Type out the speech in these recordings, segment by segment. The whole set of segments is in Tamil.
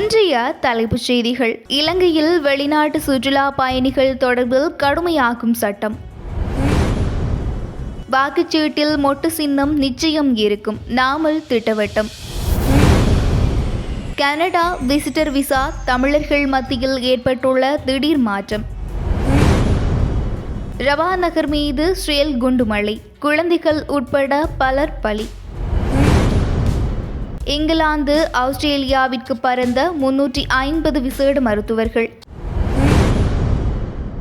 இன்றைய தலைப்புச் செய்திகள். இலங்கையில் வெளிநாட்டு சுற்றுலா பயணிகள் தொடர்பில் கடுமையாக்கும் சட்டம். வாக்குச்சீட்டில் மொட்டு சின்னம் நிச்சயம் இருக்கும். நாமல் திட்டவட்டம். கனடா விசிட்டர் விசா தமிழர்கள் மத்தியில் ஏற்பட்டுள்ள திடீர் மாற்றம். ரவா நகர் மீது ஸ்ரேல் குண்டுமழை குழந்தைகள் உட்பட பலர் பலி. இங்கிலாந்து ஆஸ்திரேலியாவிற்கு பறந்த முன்னூற்றி ஐம்பது விசேட மருத்துவர்கள்.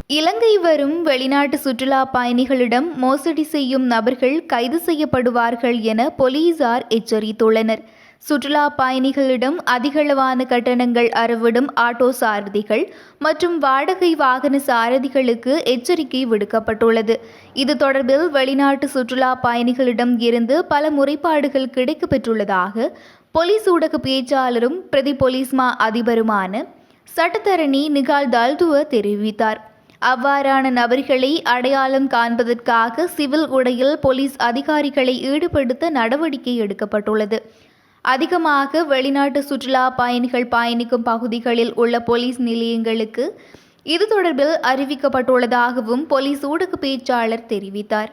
இலங்கை வரும் வெளிநாட்டு சுற்றுலா பயணிகளிடம் மோசடி செய்யும் நபர்கள் கைது செய்யப்படுவார்கள் என போலீசார் எச்சரித்துள்ளனர். சுற்றுலா பயணிகளிடம் அதிகளவான கட்டணங்கள் அறவிடும் ஆட்டோ சாரதிகள் மற்றும் வாடகை வாகன சாரதிகளுக்கு எச்சரிக்கை விடுக்கப்பட்டுள்ளது. இது தொடர்பில் வெளிநாட்டு சுற்றுலா பயணிகளிடம் இருந்து பல முறைப்பாடுகள் கிடைக்கப்பெற்றுள்ளதாக போலீஸ் ஊடக பேச்சாளரும் பிரதி போலீஸ் மா அதிபருமான சட்டத்தரணி நிகால் தால்துவ தெரிவித்தார். அவ்வாறான நபர்களை அடையாளம் காண்பதற்காக சிவில் உடையில் போலீஸ் அதிகாரிகளை ஈடுபடுத்த நடவடிக்கை எடுக்கப்பட்டுள்ளது. அதிகமாக வெளிநாட்டு சுற்றுலா பயணிகள் பயணிக்கும் பகுதிகளில் உள்ள போலீஸ் நிலையங்களுக்கு இது தொடர்பில் அறிவிக்கப்பட்டுள்ளதாகவும் போலீஸ் ஊடக பேச்சாளர் தெரிவித்தார்.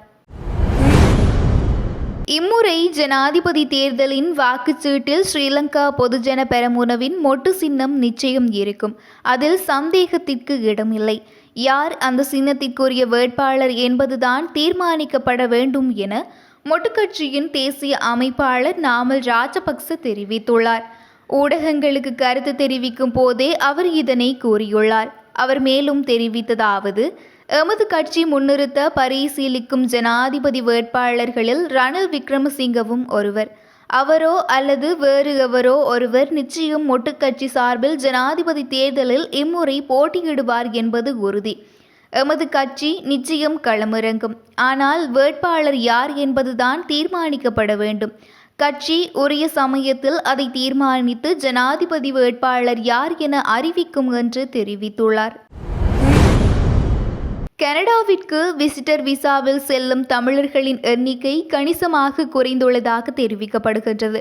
இம்முறை ஜனாதிபதி தேர்தலின் வாக்குச்சீட்டில் ஸ்ரீலங்கா பொதுஜன பெரமுனவின் மொட்டு சின்னம் நிச்சயம் இருக்கும். அதில் சந்தேகத்திற்கு இடமில்லை. யார் அந்த சின்னத்திற்குரிய வேட்பாளர் என்பதுதான் தீர்மானிக்கப்பட வேண்டும் என மொட்டுக்கட்சியின் தேசிய அமைப்பாளர் நாமல் ராஜபக்ச தெரிவித்துள்ளார். ஊடகங்களுக்கு கருத்து தெரிவிக்கும் போதே அவர் இதனை கூறியுள்ளார். அவர் மேலும் தெரிவித்ததாவது எமது கட்சி முன்னிறுத்த பரிசீலிக்கும் ஜனாதிபதி வேட்பாளர்களில் ரணில் விக்ரமசிங்கவும் ஒருவர். அவரோ அல்லது வேறு எவரோ ஒருவர் நிச்சயம் மொட்டுக்கட்சி சார்பில் ஜனாதிபதி தேர்தலில் இம்முறை போட்டியிடுவார் என்பது உறுதி. எமது கட்சி நிச்சயம் களமிறங்கும். ஆனால் வேட்பாளர் யார் என்பதுதான் தீர்மானிக்கப்பட வேண்டும். கட்சி உரிய சமயத்தில் அதை தீர்மானித்து ஜனாதிபதி வேட்பாளர் யார் என அறிவிக்கும் என்று தெரிவித்துள்ளார். கனடாவிற்கு விசிட்டர் விசாவில் செல்லும் தமிழர்களின் எண்ணிக்கை கணிசமாக குறைந்துள்ளதாக தெரிவிக்கப்படுகின்றது.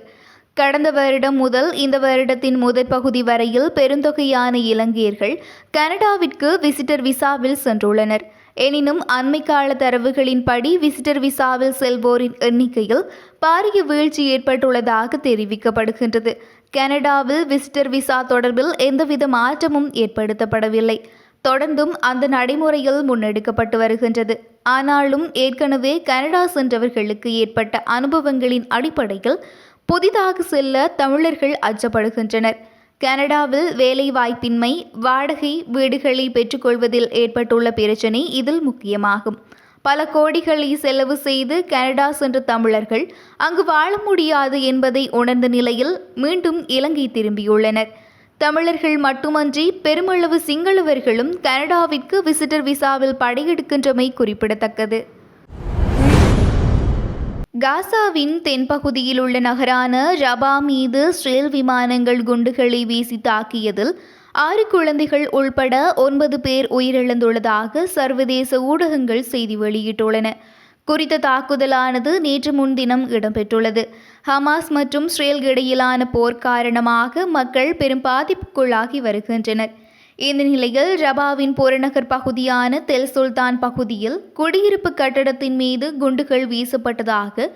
கடந்த வருடம் முதல் இந்த வருடத்தின் முதற் பகுதி வரையில் பெருந்தொகையான இலங்கையர்கள் கனடாவிற்கு விசிட்டர் விசாவில் சென்றுள்ளனர். எனினும் அண்மைக்கால தரவுகளின்படி விசிட்டர் விசாவில் செல்வோரின் எண்ணிக்கையில் பாரிய வீழ்ச்சி ஏற்பட்டுள்ளதாக தெரிவிக்கப்படுகின்றது. கனடாவில் விசிட்டர் விசா தொடர்பில் எந்தவித மாற்றமும் ஏற்படுத்தப்படவில்லை. தொடர்ந்தும் அந்த நடைமுறையில் முன்னெடுக்கப்பட்டு வருகின்றது. ஆனாலும் ஏற்கனவே கனடா சென்றவர்களுக்கு ஏற்பட்ட அனுபவங்களின் அடிப்படையில் புதிதாக செல்ல தமிழர்கள் அச்சப்படுகின்றனர் கனடாவில் வேலை வாய்ப்பின்மை வாடகை வீடுகளை பெற்றுக்கொள்வதில் ஏற்பட்டுள்ள பிரச்சினை இதில் முக்கியமாகும். பல கோடிகளை செலவு செய்து கனடா சென்ற தமிழர்கள் அங்கு வாழ முடியாது என்பதை உணர்ந்த நிலையில் மீண்டும் இலங்கை திரும்பியுள்ளனர். தமிழர்கள் மட்டுமன்றி பெருமளவு சிங்களவர்களும் கனடாவிற்கு விசிட்டர் விசாவில் படையெடுக்கின்றமை குறிப்பிடத்தக்கது. காசாவின் தென்பகுதியில் உள்ள நகரான ரபா மீது ஸ்ரேல் விமானங்கள் குண்டுகளை வீசி தாக்கியதில் ஆறு குழந்தைகள் உள்பட ஒன்பது பேர் உயிரிழந்துள்ளதாக சர்வதேச ஊடகங்கள் செய்தி வெளியிட்டுள்ளன. குறித்த தாக்குதலானது நேற்று முன்தினம் இடம்பெற்றுள்ளது. ஹமாஸ் மற்றும் ஸ்ரேல் இடையிலான போர் காரணமாக மக்கள் பெரும் பாதிப்புக்குள்ளாகி வருகின்றனர். இந்த நிலையில் ரபாவின் புறநகர் பகுதியான தெல் சுல்தான் பகுதியில் குடியிருப்பு கட்டடத்தின் மீது குண்டுகள் வீசப்பட்டதாக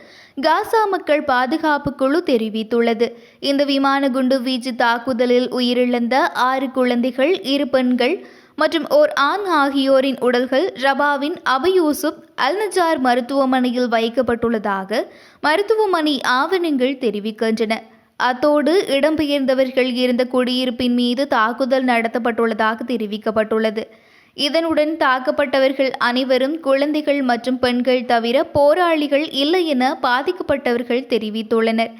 காசா மக்கள் பாதுகாப்பு குழு தெரிவித்துள்ளது. இந்த விமான குண்டு வீச்சு தாக்குதலில் உயிரிழந்த ஆறு குழந்தைகள் இரு பெண்கள் மற்றும் ஓர் ஆண் ஆகியோரின் உடல்கள் ரபாவின் அபயூசுப் அல்நஜார் மருத்துவமனையில் வைக்கப்பட்டுள்ளதாக மருத்துவமனை ஆவணங்கள் தெரிவிக்கின்றன. அத்தோடு இடம்பெயர்ந்தவர்கள் இருந்த குடியிருப்பின் மீது தாக்குதல் நடத்தப்பட்டுள்ளதாக தெரிவிக்கப்பட்டுள்ளது. இதனுடன் தாக்கப்பட்டவர்கள் அனைவரும் குழந்தைகள் மற்றும் பெண்கள் தவிர போராளிகள் இல்லை என பாதிக்கப்பட்டவர்கள் தெரிவித்துள்ளனர்.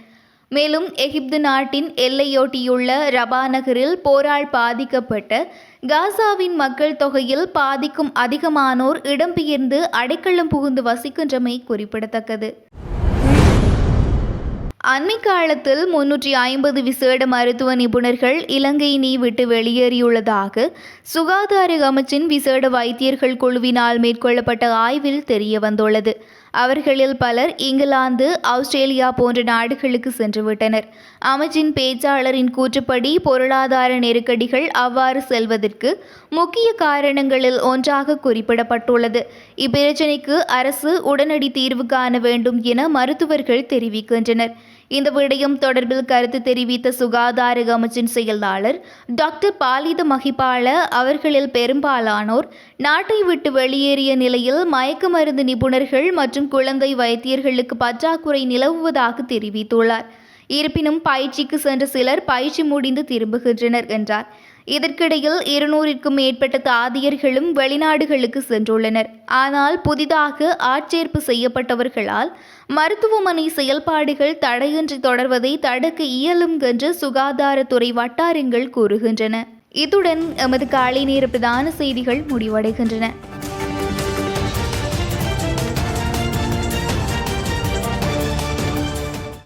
மேலும் எகிப்து நாட்டின் எல்லையொட்டியுள்ள ரபா நகரில் போரால் பாதிக்கப்பட்ட காசாவின் மக்கள் தொகையில் பாதிக்கும் அதிகமானோர் இடம்பெயர்ந்து அடைக்கலம் புகுந்து வசிக்கின்றமை குறிப்பிடத்தக்கது. அண்மை காலத்தில் முன்னூற்றி ஐம்பது விசேட மருத்துவ நிபுணர்கள் இலங்கையினை விட்டு வெளியேறியுள்ளதாக சுகாதார அமைச்சின் விசேட வைத்தியர்கள் குழுவினால் மேற்கொள்ளப்பட்ட ஆய்வில் தெரிய வந்துள்ளது அவர்களில் பலர் இங்கிலாந்து ஆஸ்திரேலியா போன்ற நாடுகளுக்கு சென்றுவிட்டனர். அமைச்சின் பேச்சாளரின் கூற்றுப்படி பொருளாதார நெருக்கடிகள் அவ்வாறு செல்வதற்கு முக்கிய காரணங்களில் ஒன்றாக குறிப்பிடப்பட்டுள்ளது. இப்பிரச்சினைக்கு அரசு உடனடி தீர்வு காண வேண்டும் என மருத்துவர்கள் தெரிவிக்கின்றனர். இந்த விடயம் தொடர்பில் கருத்து தெரிவித்த சுகாதார அமைச்சின் செயலாளர் டாக்டர் பாலித மகிபால அவர்களில் பெரும்பாலானோர் நாட்டை விட்டு வெளியேறிய நிலையில் மயக்க மருந்து நிபுணர்கள் மற்றும் மற்றும் குழந்தை வைத்தியர்களுக்கு பற்றாக்குறை நிலவுவதாக தெரிவித்துள்ளார். இருப்பினும் பயிற்சிக்கு சென்ற சிலர் பயிற்சி முடிந்து திரும்புகின்றனர் என்றார். இதற்கிடையில் இருநூறிற்கும் மேற்பட்ட தாதியர்களும் வெளிநாடுகளுக்கு சென்றுள்ளனர். ஆனால் புதிதாக ஆட்சேர்ப்பு செய்யப்பட்டவர்களால் மருத்துவமனை செயல்பாடுகள் தடையின்றி தொடர்வதை தடுக்க இயலும் என்று சுகாதாரத்துறை வட்டாரங்கள் கூறுகின்றன. இத்துடன் எமது காலை நேர பிரதான செய்திகள் முடிவடைகின்றன.